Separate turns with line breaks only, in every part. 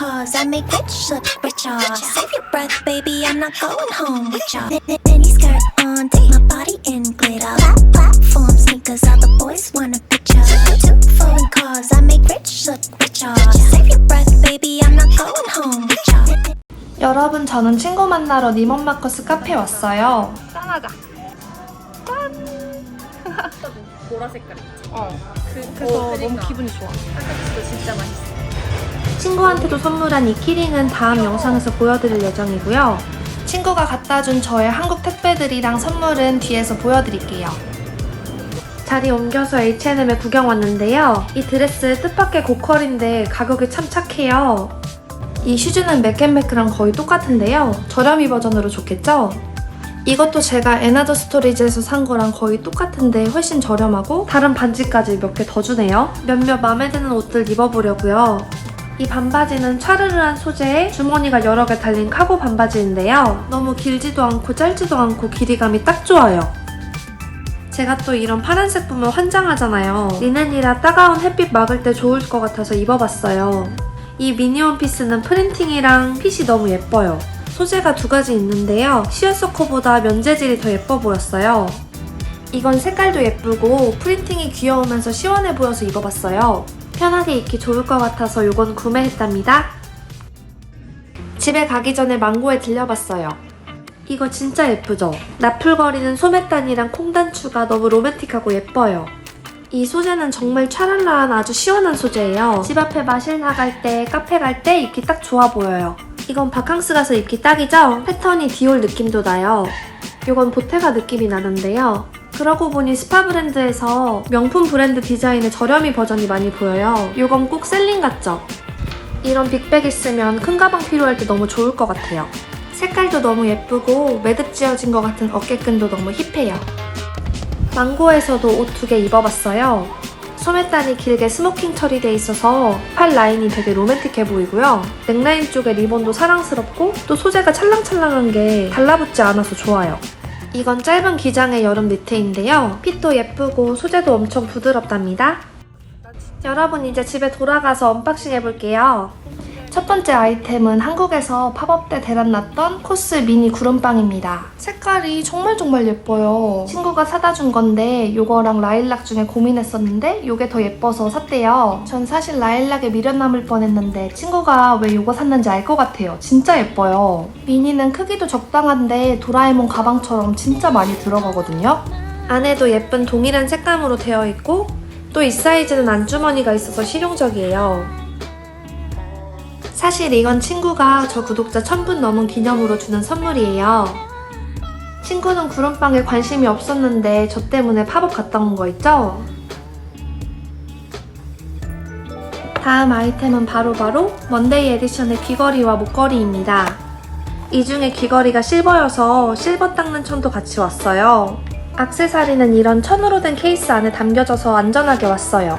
cars, I make rich look richer. Save your breath, baby, I'm not going home with ya. Min- min- Mini skirt on, take my body in glitter. Plat- Platform sneakers, all the boys want a picture. Two foreign cars, I make rich look richer. Save your breath, baby, I'm not going home with ya.
여러분, 저는 친구 만나러 니먼 마커스 카페에 왔어요.
짠하자. 보라 색깔?
어.
그,
그래서 너무 기분이 좋아.
도 진짜 맛있어.
친구한테도 선물한 이 키링은 다음 영상에서 보여드릴 예정이고요. 친구가 갖다 준 저의 한국 택배들이랑 선물은 뒤에서 보여드릴게요. 자리 옮겨서 H&M에 구경 왔는데요. 이 드레스 뜻밖의 고퀄인데 가격이 참 착해요. 이 슈즈는 맥앤맥크랑 거의 똑같은데요. 저렴이 버전으로 좋겠죠? 이것도 제가 에나더 스토리지에서 산 거랑 거의 똑같은데 훨씬 저렴하고 다른 반지까지 몇 개 더 주네요. 몇몇 마음에 드는 옷들 입어보려고요. 이 반바지는 차르르한 소재에 주머니가 여러 개 달린 카고 반바지인데요. 너무 길지도 않고 짧지도 않고 길이감이 딱 좋아요. 제가 또 이런 파란색 보면 환장하잖아요. 리넨이라 따가운 햇빛 막을 때 좋을 것 같아서 입어봤어요. 이 미니 원피스는 프린팅이랑 핏이 너무 예뻐요. 소재가 두 가지 있는데요. 시어서커보다 면재질이 더 예뻐 보였어요. 이건 색깔도 예쁘고 프린팅이 귀여우면서 시원해 보여서 입어봤어요. 편하게 입기 좋을 것 같아서 이건 구매했답니다. 집에 가기 전에 망고에 들려봤어요. 이거 진짜 예쁘죠? 나풀거리는 소매단이랑 콩단추가 너무 로맨틱하고 예뻐요. 이 소재는 정말 촤랄라한 아주 시원한 소재예요. 집 앞에 마실 나갈 때, 카페 갈 때 입기 딱 좋아 보여요. 이건 바캉스 가서 입기 딱이죠? 패턴이 디올 느낌도 나요. 이건 보테가 느낌이 나는데요. 그러고 보니 스파 브랜드에서 명품 브랜드 디자인의 저렴이 버전이 많이 보여요. 이건 꼭 셀링 같죠? 이런 빅백 있으면 큰 가방 필요할 때 너무 좋을 것 같아요. 색깔도 너무 예쁘고 매듭 지어진 것 같은 어깨끈도 너무 힙해요. 망고에서도 옷 두 개 입어봤어요. 소매단이 길게 스모킹 처리돼 있어서 팔 라인이 되게 로맨틱해 보이고요. 넥라인 쪽에 리본도 사랑스럽고 또 소재가 찰랑찰랑한 게 달라붙지 않아서 좋아요. 이건 짧은 기장의 여름 니트인데요. 핏도 예쁘고 소재도 엄청 부드럽답니다. 여러분 이제 집에 돌아가서 언박싱 해볼게요. 첫 번째 아이템은 한국에서 팝업 때 대란 났던 코스 미니 구름빵입니다. 색깔이 정말 정말 예뻐요. 친구가 사다 준 건데 이거랑 라일락 중에 고민했었는데 이게 더 예뻐서 샀대요. 전 사실 라일락에 미련 남을 뻔했는데 친구가 왜 이거 샀는지 알 것 같아요. 진짜 예뻐요. 미니는 크기도 적당한데 도라에몽 가방처럼 진짜 많이 들어가거든요. 안에도 예쁜 동일한 색감으로 되어 있고 또 이 사이즈는 안주머니가 있어서 실용적이에요. 사실 이건 친구가 저 구독자 1000분 넘은 기념으로 주는 선물이에요. 친구는 구름빵에 관심이 없었는데 저 때문에 팝업 갔다 온 거 있죠? 다음 아이템은 바로 바로 먼데이 에디션의 귀걸이와 목걸이입니다. 이 중에 귀걸이가 실버여서 실버 닦는 천도 같이 왔어요. 악세사리는 이런 천으로 된 케이스 안에 담겨져서 안전하게 왔어요.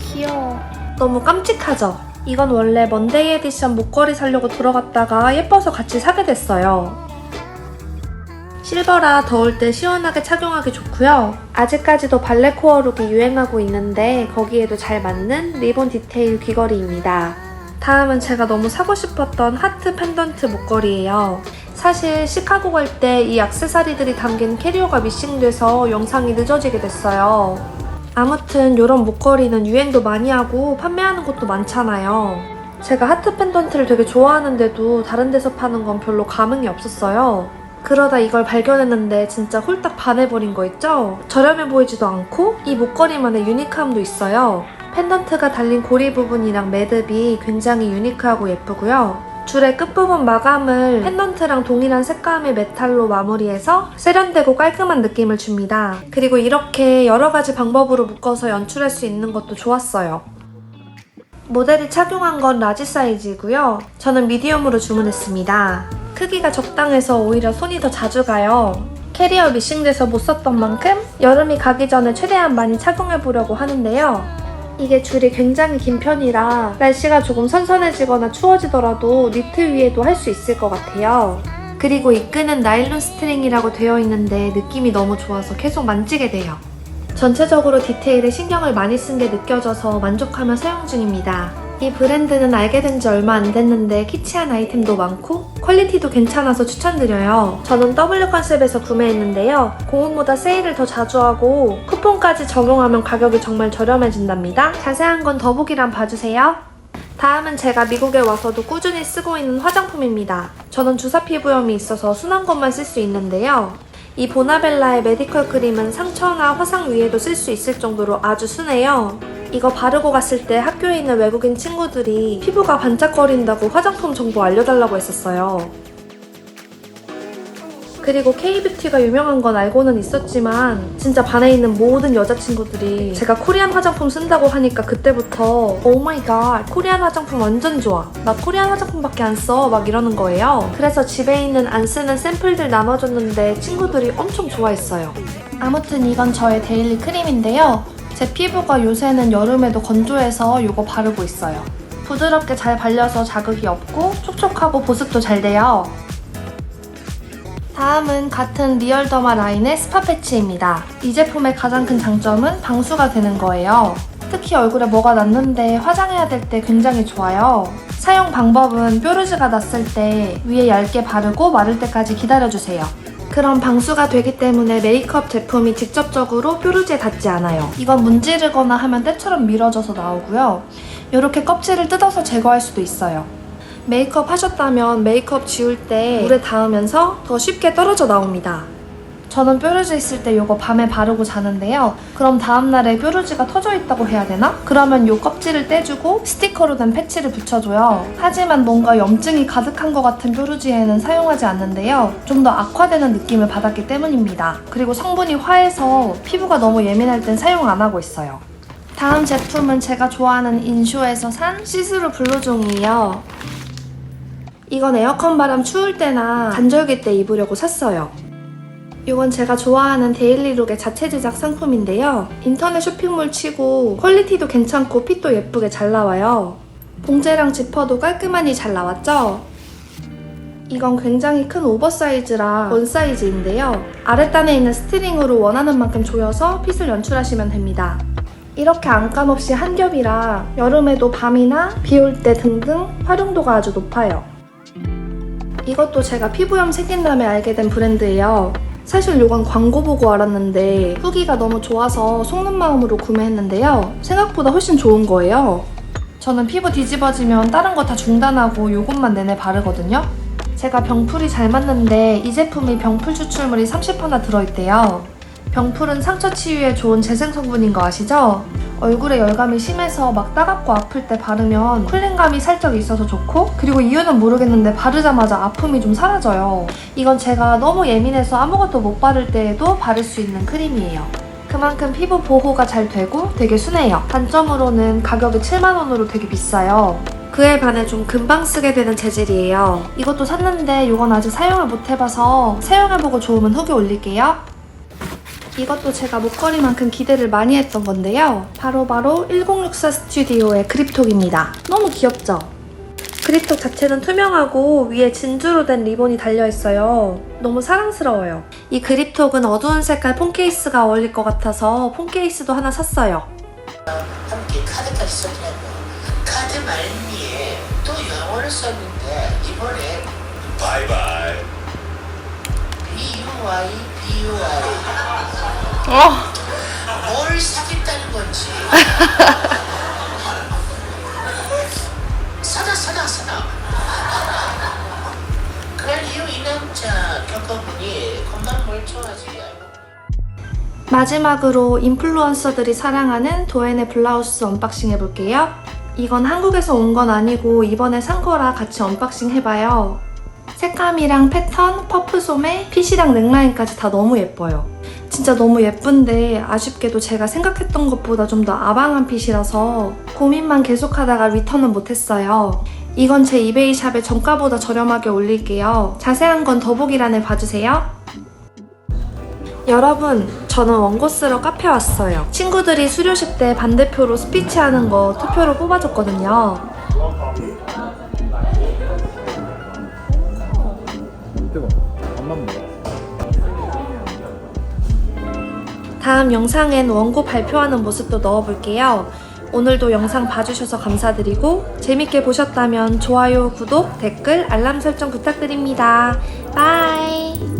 귀여워.
너무 깜찍하죠? 이건 원래 먼데이 에디션 목걸이 사려고 들어갔다가 예뻐서 같이 사게 됐어요. 실버라 더울 때 시원하게 착용하기 좋고요. 아직까지도 발레 코어 룩이 유행하고 있는데 거기에도 잘 맞는 리본 디테일 귀걸이입니다. 다음은 제가 너무 사고 싶었던 하트 펜던트 목걸이에요. 사실 시카고 갈 때이 액세서리들이 담긴 캐리어가 미싱돼서 영상이 늦어지게 됐어요. 아무튼 이런 목걸이는 유행도 많이 하고 판매하는 곳도 많잖아요. 제가 하트 펜던트를 되게 좋아하는데도 다른 데서 파는 건 별로 감흥이 없었어요. 그러다 이걸 발견했는데 진짜 홀딱 반해버린 거 있죠? 저렴해 보이지도 않고 이 목걸이만의 유니크함도 있어요. 펜던트가 달린 고리 부분이랑 매듭이 굉장히 유니크하고 예쁘고요. 줄의 끝부분 마감을 펜던트랑 동일한 색감의 메탈로 마무리해서 세련되고 깔끔한 느낌을 줍니다. 그리고 이렇게 여러 가지 방법으로 묶어서 연출할 수 있는 것도 좋았어요. 모델이 착용한 건 라지 사이즈이고요. 저는 미디움으로 주문했습니다. 크기가 적당해서 오히려 손이 더 자주 가요. 캐리어 미싱돼서 못 썼던 만큼 여름이 가기 전에 최대한 많이 착용해 보려고 하는데요. 이게 줄이 굉장히 긴 편이라 날씨가 조금 선선해지거나 추워지더라도 니트 위에도 할 수 있을 것 같아요. 그리고 이 끈은 나일론 스트링이라고 되어 있는데 느낌이 너무 좋아서 계속 만지게 돼요. 전체적으로 디테일에 신경을 많이 쓴 게 느껴져서 만족하며 사용 중입니다. 이 브랜드는 알게 된 지 얼마 안 됐는데 키치한 아이템도 많고 퀄리티도 괜찮아서 추천드려요. 저는 W 컨셉에서 구매했는데요. 고온보다 세일을 더 자주 하고 쿠폰까지 적용하면 가격이 정말 저렴해진답니다. 자세한 건 더보기란 봐주세요. 다음은 제가 미국에 와서도 꾸준히 쓰고 있는 화장품입니다. 저는 주사 피부염이 있어서 순한 것만 쓸 수 있는데요. 이 보나벨라의 메디컬 크림은 상처나 화상 위에도 쓸 수 있을 정도로 아주 순해요. 이거 바르고 갔을 때 학교에 있는 외국인 친구들이 피부가 반짝거린다고 화장품 정보 알려달라고 했었어요. 그리고 K뷰티가 유명한 건 알고는 있었지만 진짜 반에 있는 모든 여자친구들이 제가 코리안 화장품 쓴다고 하니까 그때부터 오 마이 갓 코리안 화장품 완전 좋아. 나 코리안 화장품밖에 안 써. 막 이러는 거예요. 그래서 집에 있는 안 쓰는 샘플들 나눠줬는데 친구들이 엄청 좋아했어요. 아무튼 이건 저의 데일리 크림인데요 제 피부가 요새는 여름에도 건조해서 이거 바르고 있어요 부드럽게 잘 발려서 자극이 없고 촉촉하고 보습도 잘 돼요 다음은 같은 리얼더마 라인의 스파 패치입니다. 이 제품의 가장 큰 장점은 방수가 되는 거예요. 특히 얼굴에 뭐가 났는데 화장해야 될 때 굉장히 좋아요. 사용 방법은 뾰루지가 났을 때 위에 얇게 바르고 마를 때까지 기다려주세요. 그럼 방수가 되기 때문에 메이크업 제품이 직접적으로 뾰루지에 닿지 않아요. 이건 문지르거나 하면 때처럼 밀어져서 나오고요. 이렇게 껍질을 뜯어서 제거할 수도 있어요. 메이크업 하셨다면 메이크업 지울 때 물에 닿으면서 더 쉽게 떨어져 나옵니다. 저는 뾰루지 있을 때 이거 밤에 바르고 자는데요. 그럼 다음날에 뾰루지가 터져 있다고 해야 되나? 그러면 이 껍질을 떼주고 스티커로 된 패치를 붙여줘요. 하지만 뭔가 염증이 가득한 것 같은 뾰루지에는 사용하지 않는데요. 좀 더 악화되는 느낌을 받았기 때문입니다. 그리고 성분이 화해서 피부가 너무 예민할 땐 사용 안 하고 있어요. 다음 제품은 제가 좋아하는 인쇼에서 산 시스루 블루종이에요. 이건 에어컨 바람 추울 때나 간절기 때 입으려고 샀어요. 이건 제가 좋아하는 데일리룩의 자체 제작 상품인데요. 인터넷 쇼핑몰 치고 퀄리티도 괜찮고 핏도 예쁘게 잘 나와요. 봉제랑 지퍼도 깔끔하니 잘 나왔죠? 이건 굉장히 큰 오버사이즈라 원 사이즈인데요. 아랫단에 있는 스트링으로 원하는 만큼 조여서 핏을 연출하시면 됩니다. 이렇게 안감 없이 한 겹이라 여름에도 밤이나 비 올 때 등등 활용도가 아주 높아요. 이것도 제가 피부염 생긴 다음에 알게 된 브랜드예요. 사실 이건 광고 보고 알았는데 후기가 너무 좋아서 속는 마음으로 구매했는데요. 생각보다 훨씬 좋은 거예요. 저는 피부 뒤집어지면 다른 거 다 중단하고 이것만 내내 바르거든요. 제가 병풀이 잘 맞는데 이 제품이 병풀 추출물이 30%나 들어있대요. 병풀은 상처 치유에 좋은 재생 성분인 거 아시죠? 얼굴에 열감이 심해서 막 따갑고 아플 때 바르면 쿨링감이 살짝 있어서 좋고 그리고 이유는 모르겠는데 바르자마자 아픔이 좀 사라져요. 이건 제가 너무 예민해서 아무것도 못 바를 때에도 바를 수 있는 크림이에요. 그만큼 피부 보호가 잘 되고 되게 순해요. 단점으로는 가격이 7만원으로 되게 비싸요. 그에 반해 좀 금방 쓰게 되는 재질이에요. 이것도 샀는데 이건 아직 사용을 못 해봐서 사용해보고 좋으면 후기 올릴게요. 이것도 제가 목걸이만큼 기대를 많이 했던 건데요. 바로 바로 1064 스튜디오의 그립톡입니다. 너무 귀엽죠? 그립톡 자체는 투명하고 위에 진주로 된 리본이 달려있어요. 너무 사랑스러워요. 이 그립톡은 어두운 색깔 폰 케이스가 어울릴 것 같아서 폰 케이스도 하나 샀어요.
함께 카드까지 써드렸고 카드 말미에 또 영어를 썼는데 이번에
바이바이.
B-U-Y, B-U-Y 뭘 사겠다는 건지 사다 사다 사다 그럴 이유 이 남자 겪어보니 금방 멀쩡하지
마지막으로 인플루언서들이 사랑하는 도엔의 블라우스 언박싱 해볼게요. 이건 한국에서 온 건 아니고 이번에 산 거라 같이 언박싱 해봐요. 색감이랑 패턴, 퍼프 소매, 핏이랑 넥라인까지 다 너무 예뻐요. 진짜 너무 예쁜데 아쉽게도 제가 생각했던 것보다 좀 더 아방한 핏이라서 고민만 계속하다가 리턴은 못했어요. 이건 제 이베이 샵에 정가보다 저렴하게 올릴게요. 자세한 건 더보기란에 봐주세요. 여러분, 저는 원고 쓰러 카페 왔어요. 친구들이 수료식 때 반대표로 스피치 하는 거 투표로 뽑아줬거든요. 다음 영상엔 원고 발표하는 모습도 넣어볼게요. 오늘도 영상 봐주셔서 감사드리고 재밌게 보셨다면 좋아요, 구독, 댓글, 알람 설정 부탁드립니다. 바이!